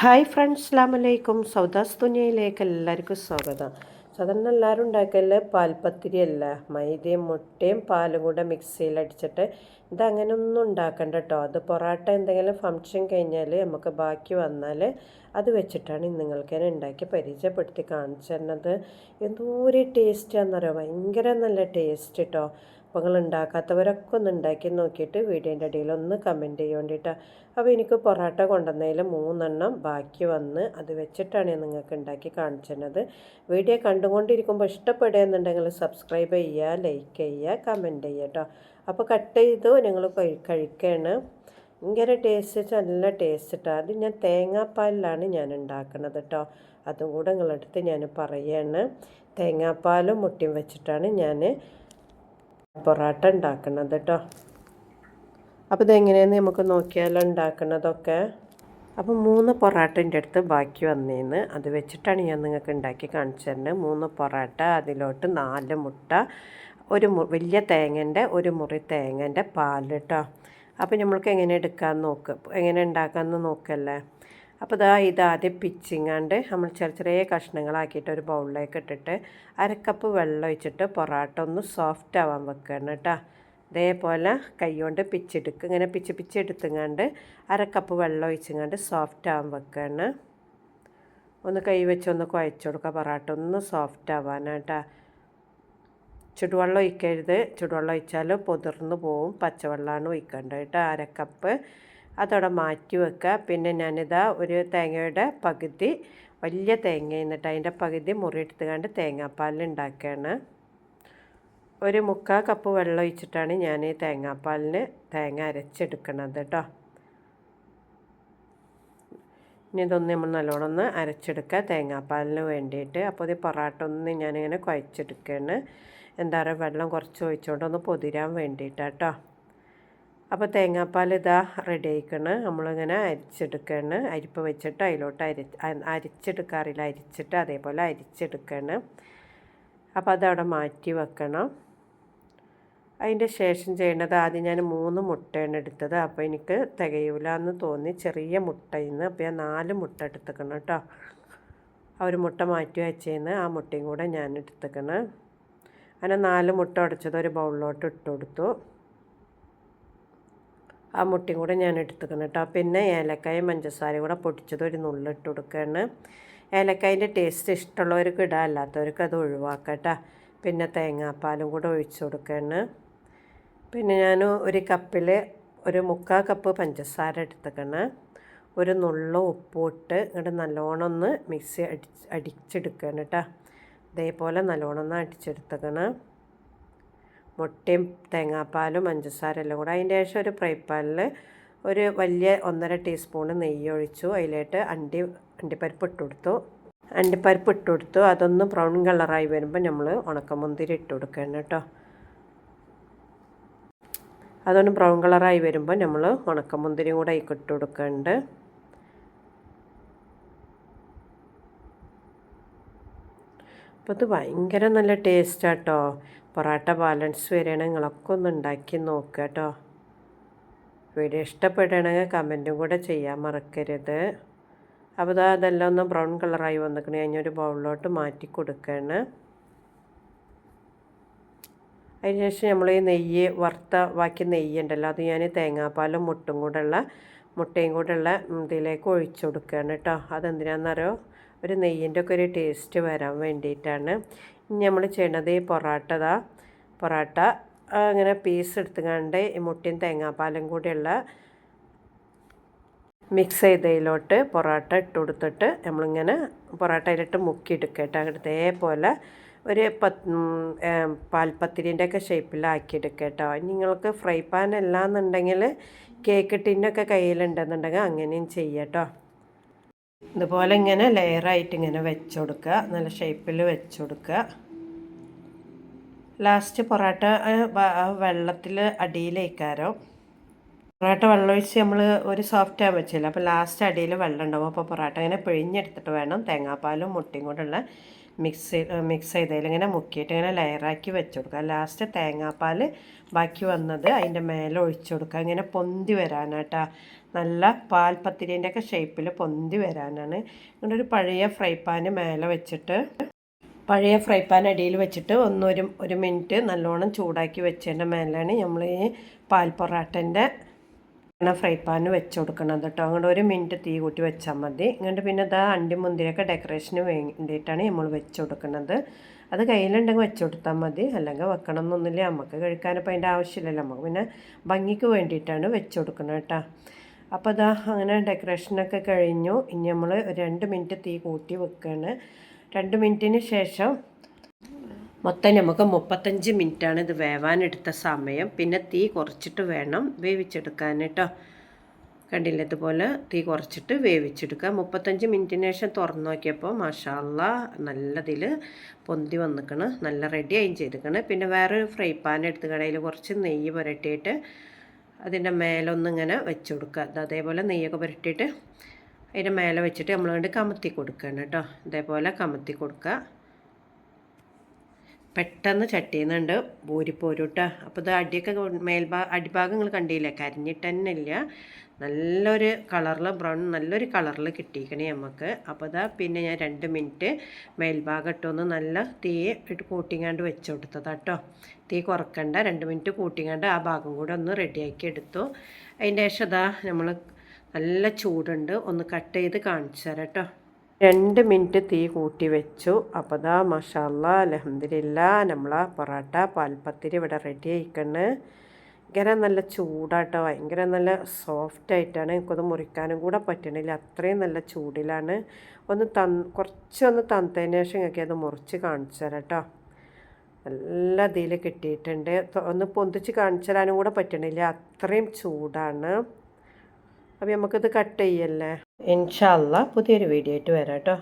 Hi friends അസ്ലാം വലൈക്കും സൗദാസ് തുനിയയിലേക്ക് എല്ലാവർക്കും സ്വാഗതം. സാധാരണ എല്ലാവരും ഉണ്ടാക്കൽ പാൽപ്പത്തിരി അല്ല മൈദയും മുട്ടയും പാലും കൂടെ മിക്സിയിൽ അടിച്ചിട്ട് ഇതങ്ങനെ ഒന്നും ഉണ്ടാക്കണ്ട കേട്ടോ അത് പൊറോട്ട എന്തെങ്കിലും ഫംഗ്ഷൻ കഴിഞ്ഞാൽ നമുക്ക് ബാക്കി വന്നാൽ അത് വെച്ചിട്ടാണ് നിങ്ങൾക്ക് ഞാൻ ഉണ്ടാക്കി പരിചയപ്പെടുത്തി കാണിച്ചു തരുന്നത്. എന്തോ ഒരു ടേസ്റ്റ് ആണെന്നറിയോ? ഭയങ്കര നല്ല ടേസ്റ്റ് കേട്ടോ അപ്പോൾ നിങ്ങൾ ഉണ്ടാക്കാത്തവരൊക്കെ ഒന്ന് ഉണ്ടാക്കി നോക്കിയിട്ട് വീഡിയോന്റെ ഇടയിൽ ഒന്ന് കമന്റ് ചെയ്യാൻ വേണ്ടിയിട്ടാണ് അപ്പോൾ എനിക്ക് പൊറോട്ട കൊണ്ടുവന്നതിൽ മൂന്നെണ്ണം ബാക്കി വന്ന് അത് വെച്ചിട്ടാണ് ഞാൻ നിങ്ങൾക്ക് ഉണ്ടാക്കി കാണിച്ചത് വീഡിയോ കണ്ടുകൊണ്ടിരിക്കുമ്പോൾ ഇഷ്ടപ്പെടുകയെന്നുണ്ടെങ്കിൽ സബ്സ്ക്രൈബ് ചെയ്യുക ലൈക്ക് ചെയ്യുക കമന്റ് ചെയ്യുക കേട്ടോ. അപ്പോൾ കട്ട് ചെയ്തു ഞങ്ങൾ കഴിക്കുകയാണ്. ഭയങ്കര ടേസ്റ്റ് നല്ല ടേസ്റ്റ് കേട്ടോ അത് ഞാൻ തേങ്ങാപ്പാലിലാണ് ഞാൻ ഉണ്ടാക്കുന്നത് കേട്ടോ. അതും കൂടെ നിങ്ങളടുത്ത് ഞാൻ പറയുകയാണ് തേങ്ങാപ്പാലും മുട്ടിയും വെച്ചിട്ടാണ് ഞാൻ പൊറോട്ട ഉണ്ടാക്കുന്നത് കേട്ടോ അപ്പോൾ ഇതെങ്ങനെയാണെന്ന് നമുക്ക് നോക്കിയാലോ ഉണ്ടാക്കുന്നതൊക്കെ അപ്പോൾ മൂന്ന് പൊറോട്ടന്റെ അടുത്ത് ബാക്കി വന്നേന്ന്. അത് വെച്ചിട്ടാണ് ഞാൻ നിങ്ങൾക്ക് ഉണ്ടാക്കി കാണിച്ചു തരുന്നത്. മൂന്ന് പൊറോട്ട അതിലോട്ട് നാല് മുട്ട ഒരു വലിയ തേങ്ങന്റെ ഒരു മുറി തേങ്ങന്റെ പാൽ കേട്ടോ അപ്പോൾ നമ്മൾക്ക് എങ്ങനെ എടുക്കാൻ നോക്കുക എങ്ങനെ ഉണ്ടാക്കാമെന്ന് നോക്കല്ലേ? അപ്പോൾ ഇതാ ഇതാദ്യം പിച്ചിങ്ങാണ്ട് നമ്മൾ ചെറിയ ചെറിയ കഷ്ണങ്ങളാക്കിയിട്ട് ഒരു ബൗളിലേക്ക് ഇട്ടിട്ട് അരക്കപ്പ് വെള്ളം ഒഴിച്ചിട്ട് പൊറാട്ട ഒന്ന് സോഫ്റ്റ് ആവാൻ വെക്കണം കേട്ടോ. ഇതേപോലെ കൈകൊണ്ട് പിച്ചെടുക്കുക ഇങ്ങനെ പിച്ച് പിച്ചെടുത്തുങ്ങാണ്ട് അരക്കപ്പ് വെള്ളം ഒഴിച്ചുങ്ങാണ്ട് സോഫ്റ്റ് ആവാൻ വെക്കണം ഒന്ന് കൈ വെച്ച് ഒന്ന് കുഴച്ച് കൊടുക്കുക പൊറാട്ട ഒന്ന് സോഫ്റ്റ് ആവാനാട്ടാ ചുടുവെള്ളം ഒഴിക്കരുത്. ചുടുവെള്ളം ഒഴിച്ചാൽ പൊതിർന്ന് പോവും. പച്ചവെള്ളമാണ് ഒഴിക്കേണ്ടത് കേട്ടോ. അരക്കപ്പ് അതവിടെ മാറ്റി വെക്കുക. പിന്നെ ഞാനിതാ ഒരു തേങ്ങയുടെ പകുതി വലിയ തേങ്ങ എന്നിട്ട് അതിന്റെ പകുതി മുറിയെടുത്ത് കണ്ട് തേങ്ങാപ്പാൽ ഉണ്ടാക്കുകയാണ്. ഒരു മുക്കാൽ കപ്പ് വെള്ളം ഒഴിച്ചിട്ടാണ് ഞാൻ ഈ തേങ്ങാപ്പാലിന് തേങ്ങ അരച്ചെടുക്കണത് കേട്ടോ. ഇനി ഇതൊന്ന് നമ്മൾ നല്ലോണം ഒന്ന് അരച്ചെടുക്കുക തേങ്ങാപ്പാലിന് വേണ്ടിയിട്ട്. അപ്പോൾ ഇത് പൊറാട്ട ഒന്ന് ഞാനിങ്ങനെ കുഴച്ചെടുക്കുകയാണ്. എന്താ പറയുക വെള്ളം കുറച്ച് ഒഴിച്ചുകൊണ്ട് ഒന്ന് പൊതിരാൻ വേണ്ടിയിട്ടാട്ടോ. അപ്പോൾ തേങ്ങാപ്പാൽ ഇതാ റെഡി ആയിക്കണ് നമ്മളിങ്ങനെ അരിച്ചെടുക്കുകയാണ് അരിപ്പ് വെച്ചിട്ട് അതിലോട്ട് അരി അരിച്ചെടുക്കാറില്ല. അരിച്ചിട്ട് അതേപോലെ അരിച്ചെടുക്കുകയാണ് അപ്പോൾ അതവിടെ മാറ്റി വെക്കണം. അതിന്റെ ശേഷം ചെയ്യേണ്ടത് ആദ്യം ഞാൻ മൂന്ന് മുട്ടയാണ് എടുത്തത്. അപ്പോൾ എനിക്ക് തികയൂല എന്ന് തോന്നി. ചെറിയ മുട്ടയിൽ നിന്ന് അപ്പോൾ ഞാൻ നാല് മുട്ട എടുത്തേക്കണം കേട്ടോ. ആ ഒരു മുട്ട മാറ്റി വെച്ചതിന് ആ മുട്ടയും കൂടെ ഞാൻ എടുത്തേക്കണം. അങ്ങനെ നാല് മുട്ട ഉടച്ചത് ഒരു ബൗളിലോട്ട് ഇട്ട് കൊടുത്തു. ആ മുട്ടയും കൂടെ ഞാൻ എടുത്തുക്കണം കേട്ടോ. പിന്നെ ഏലക്കായും പഞ്ചസാരയും കൂടെ പൊടിച്ചത് ഒരു നുള്ളിട്ട് കൊടുക്കുകയാണ്. ഏലക്കായന്റെ ടേസ്റ്റ് ഇഷ്ടമുള്ളവർക്ക് ഇടാം അല്ലാത്തവർക്ക് അത് ഒഴിവാക്കട്ടെ പിന്നെ തേങ്ങാപ്പാലും കൂടെ ഒഴിച്ചു കൊടുക്കുകയാണ്. പിന്നെ ഞാൻ ഒരു കപ്പിൽ ഒരു മുക്കാൽ കപ്പ് പഞ്ചസാര എടുത്തേക്കണ് ഒരു നുള്ള ഉപ്പിട്ട് ഇങ്ങോട്ട് നല്ലോണം ഒന്ന് മിക്സി അടി അടിച്ചെടുക്കുകയാണ് കേട്ടോ. ഇതേപോലെ നല്ലോണം ഒന്ന് അടിച്ചെടുത്തേക്കണം മുട്ടയും തേങ്ങാപ്പാലും പഞ്ചസാര എല്ലാം കൂടെ. അതിന്റെ ശേഷം ഒരു ഫ്രൈ പാനിൽ ഒരു വലിയ ഒന്നര ടീസ്പൂൺ നെയ്യ് ഒഴിച്ചു അതിലേട്ട് അണ്ടി അണ്ടിപ്പരിപ്പ് ഇട്ട് കൊടുത്തു. അണ്ടിപ്പരിപ്പ് ഇട്ട് കൊടുത്തു. അതൊന്ന് ബ്രൗൺ കളറായി വരുമ്പോൾ നമ്മൾ ഉണക്കമുന്തിരി ഇട്ട് കൊടുക്കണം കേട്ടോ. അതൊന്ന് ബ്രൗൺ കളറായി വരുമ്പോൾ നമ്മൾ ഉണക്കമുന്തിരിയും കൂടെ ഇട്ട് കൊടുക്കുന്നുണ്ട്. അപ്പോൾ ഇത് ഭയങ്കര നല്ല ടേസ്റ്റാട്ടോ. പൊറോട്ട ബാലൻസ് വരികയാണെങ്കിൽ നിങ്ങളൊക്കെ ഒന്ന് ഉണ്ടാക്കി നോക്കുക കേട്ടോ വീഡിയോ ഇഷ്ടപ്പെടുകയാണെങ്കിൽ കമന്റും കൂടെ ചെയ്യാൻ മറക്കരുത്. അപ്പോൾ ഇതാ അതെല്ലാം ഒന്ന് ബ്രൗൺ കളറായി വന്നിക്കണേ. ഞാനൊരു ബൗളിലോട്ട് മാറ്റി കൊടുക്കുകയാണ് അതിനുശേഷം നമ്മൾ ഈ നെയ്യ് വറുത്ത ബാക്കി നെയ്യ് ഉണ്ടല്ലോ അത് ഞാൻ തേങ്ങാപ്പാലും മുട്ടും കൂടെയുള്ള മുട്ടയും കൂടെയുള്ള ഇതിലേക്ക് ഒഴിച്ചു കൊടുക്കുകയാണ് കേട്ടോ. അതെന്തിനാണെന്നറിയോ ഒരു നെയ്യിന്റെ ഒക്കെ ഒരു ടേസ്റ്റ് വരാൻ വേണ്ടിയിട്ടാണ്. ഇനി നമ്മൾ ചെയ്യണത് ഈ പൊറാട്ട ഇതാ പൊറാട്ട അങ്ങനെ പീസ് എടുത്തുകൊണ്ട് ഈ മുട്ടിയും തേങ്ങാപ്പാലും കൂടിയുള്ള മിക്സ് ചെയ്തതിലോട്ട് പൊറോട്ട ഇട്ട് കൊടുത്തിട്ട് നമ്മളിങ്ങനെ പൊറോട്ട അതിലിട്ട് മുക്കിയെടുക്കട്ടെ ഇതേപോലെ ഒരു പത്ത് പാൽപ്പത്തിരിന്റെ ഒക്കെ ഷേപ്പിലാക്കിയെടുക്കുക കേട്ടോ. നിങ്ങൾക്ക് ഫ്രൈ പാൻ അല്ലാന്നുണ്ടെങ്കിൽ കേക്ക് ടിന്നൊക്കെ കയ്യിലുണ്ടെന്നുണ്ടെങ്കിൽ അങ്ങനെയും ചെയ്യാം കേട്ടോ. ഇതുപോലെ ഇങ്ങനെ ലെയറായിട്ട് ഇങ്ങനെ വെച്ച് കൊടുക്കുക നല്ല ഷേപ്പിൽ വെച്ച് കൊടുക്കുക ലാസ്റ്റ് പൊറോട്ട വെള്ളത്തിൽ അടിയിലേക്കാരോ. പൊറോട്ട വെള്ളമൊഴിച്ച് നമ്മൾ ഒരു സോഫ്റ്റ് ആകാൻ വെച്ചില്ല അപ്പോൾ ലാസ്റ്റ് അടിയിൽ വെള്ളം ഉണ്ടാവും. അപ്പോൾ പൊറോട്ട ഇങ്ങനെ പിഴിഞ്ഞെടുത്തിട്ട് വേണം തേങ്ങാപ്പാലും മുട്ടയും കൊണ്ടുള്ള മിക്സ് മിക്സ് ചെയ്തതിൽ ഇങ്ങനെ മുക്കിയിട്ട് ഇങ്ങനെ ലെയറാക്കി വെച്ച് കൊടുക്കുക ലാസ്റ്റ് തേങ്ങാപ്പാൽ ബാക്കി വന്നത് അതിന്റെ മേലെ ഒഴിച്ചു കൊടുക്കുക. ഇങ്ങനെ പൊന്തി വരാനാട്ടാ. നല്ല പാൽപ്പത്തിരീന്റെ ഒക്കെ ഷേപ്പിൽ പൊന്തി വരാനാണ്. ഇങ്ങനെ ഒരു പഴയ ഫ്രൈ പാന് മേലെ വെച്ചിട്ട് പഴയ ഫ്രൈ പാൻ അടിയിൽ വെച്ചിട്ട് ഒന്നൊരു ഒരു മിനിറ്റ് നല്ലോണം ചൂടാക്കി വെച്ചതിന്റെ മേലാണ് നമ്മൾ ഈ പാൽ പൊറാട്ടന്റെ ഫ്രൈ പാനിൽ വെച്ച് കൊടുക്കണം കേട്ടോ. അങ്ങോട്ട് ഒരു മിനിറ്റ് തീ കൂട്ടി വെച്ചാൽ മതി. ഇങ്ങോട്ട് പിന്നെ ഇതാ അണ്ടി മുന്തിരിയൊക്കെ ഡെക്കറേഷന് വേണ്ടിയിട്ടാണ് നമ്മൾ വെച്ച് കൊടുക്കുന്നത് അത് കയ്യിലുണ്ടെങ്കിൽ വെച്ച് കൊടുത്താൽ മതി. അല്ലെങ്കിൽ വെക്കണം എന്നൊന്നുമില്ല നമുക്ക് കഴിക്കാനിപ്പോൾ അതിന്റെ ആവശ്യമില്ലല്ലോ. നമുക്ക് പിന്നെ ഭംഗിക്ക് വേണ്ടിയിട്ടാണ് വെച്ച് കൊടുക്കുന്നത് കേട്ടോ. അപ്പോൾ ഇതാ അങ്ങനെ ഡെക്കറേഷനൊക്കെ കഴിഞ്ഞു. ഇനി നമ്മൾ രണ്ട് മിനിറ്റ് തീ കൂട്ടി വെക്കുകയാണ് രണ്ട് മിനിറ്റിന് ശേഷം മൊത്തം നമുക്ക് മുപ്പത്തഞ്ച് മിനിറ്റാണ് ഇത് വേവാനെടുത്ത സമയം. പിന്നെ തീ കുറച്ചിട്ട് വേണം വേവിച്ചെടുക്കാൻ കേട്ടോ. കണ്ടില്ല? ഇതുപോലെ തീ കുറച്ചിട്ട് വേവിച്ചെടുക്കുക. മുപ്പത്തഞ്ച് മിനിറ്റിന് ശേഷം തുറന്നു നോക്കിയപ്പോൾ മഷാല്ല നല്ലതിൽ പൊന്തി വന്നിക്കണ്. നല്ല റെഡി ആയും ചെയ്തിക്കണ്. പിന്നെ വേറൊരു ഫ്രൈ പാൻ എടുത്ത് കടയിൽ കുറച്ച് നെയ്യ് പുരട്ടിയിട്ട് അതിന്റെ മേലൊന്നിങ്ങനെ വെച്ച് കൊടുക്കുക. അതേപോലെ നെയ്യൊക്കെ പുരട്ടിയിട്ട് അതിന്റെ മേലെ വെച്ചിട്ട് നമ്മൾ കണ്ട് കമത്തി കൊടുക്കണം കേട്ടോ. ഇതേപോലെ കമത്തി കൊടുക്കുക. പെട്ടെന്ന് ചട്ടിയുന്നുണ്ട് ബൂരിപ്പോരൂട്ട അപ്പോൾ ഇത് അടിയൊക്കെ മേൽഭാ അടിഭാഗം നിങ്ങൾ കണ്ടില്ലേ? കരിഞ്ഞിട്ട് തന്നെ ഇല്ല നല്ലൊരു കളറിൽ ബ്രൗൺ നല്ലൊരു കളറിൽ കിട്ടിയിരിക്കണേ നമുക്ക് അപ്പോൾ ഇതാ പിന്നെ ഞാൻ രണ്ട് മിനിറ്റ് മേൽഭാഗം ഇട്ടൊന്ന് നല്ല തീ ഇട്ട് കൂട്ടിങ്ങാണ്ട് വെച്ച് കൊടുത്തതാട്ടോ തീ കുറക്കണ്ട. രണ്ട് മിനിറ്റ് കൂട്ടിങ്ങാണ്ട് ആ ഭാഗം കൂടെ ഒന്ന് റെഡിയാക്കി എടുത്തു. അതിന്റെ ശേഷം ഇതാ നമ്മൾ നല്ല ചൂടുണ്ട്. ഒന്ന് കട്ട് ചെയ്ത് കാണിച്ചു തരാം കേട്ടോ രണ്ട് മിനിറ്റ് തീ കൂട്ടി വെച്ചു. അപ്പോൾ ദാ മഷാല്ല അലഹമില്ല നമ്മളെ പൊറോട്ട പാൽപ്പത്തിരി ഇവിടെ റെഡി ആയിക്കണ്. ഭയങ്കര നല്ല ചൂടാട്ടോ ഭയങ്കര നല്ല സോഫ്റ്റ് ആയിട്ടാണ്. എനിക്കത് മുറിക്കാനും കൂടെ പറ്റണില്ല. അത്രയും നല്ല ചൂടിലാണ്. ഒന്ന് തന്ന് കുറച്ചൊന്ന് തന്നതിന് ശേഷം ഇങ്ങനെ അത് മുറിച്ച് കാണിച്ചു തരാം കേട്ടോ നല്ല ഇതിൽ കിട്ടിയിട്ടുണ്ട്. ഒന്ന് പൊന്തിച്ച് കാണിച്ചു തരാനും കൂടെ പറ്റണില്ല. അത്രയും ചൂടാണ്. അപ്പോൾ നമുക്കിത് കട്ട് ചെയ്യല്ലേ? ഇൻഷാല്ല പുതിയൊരു വീഡിയോ ആയിട്ട് വരാം കേട്ടോ.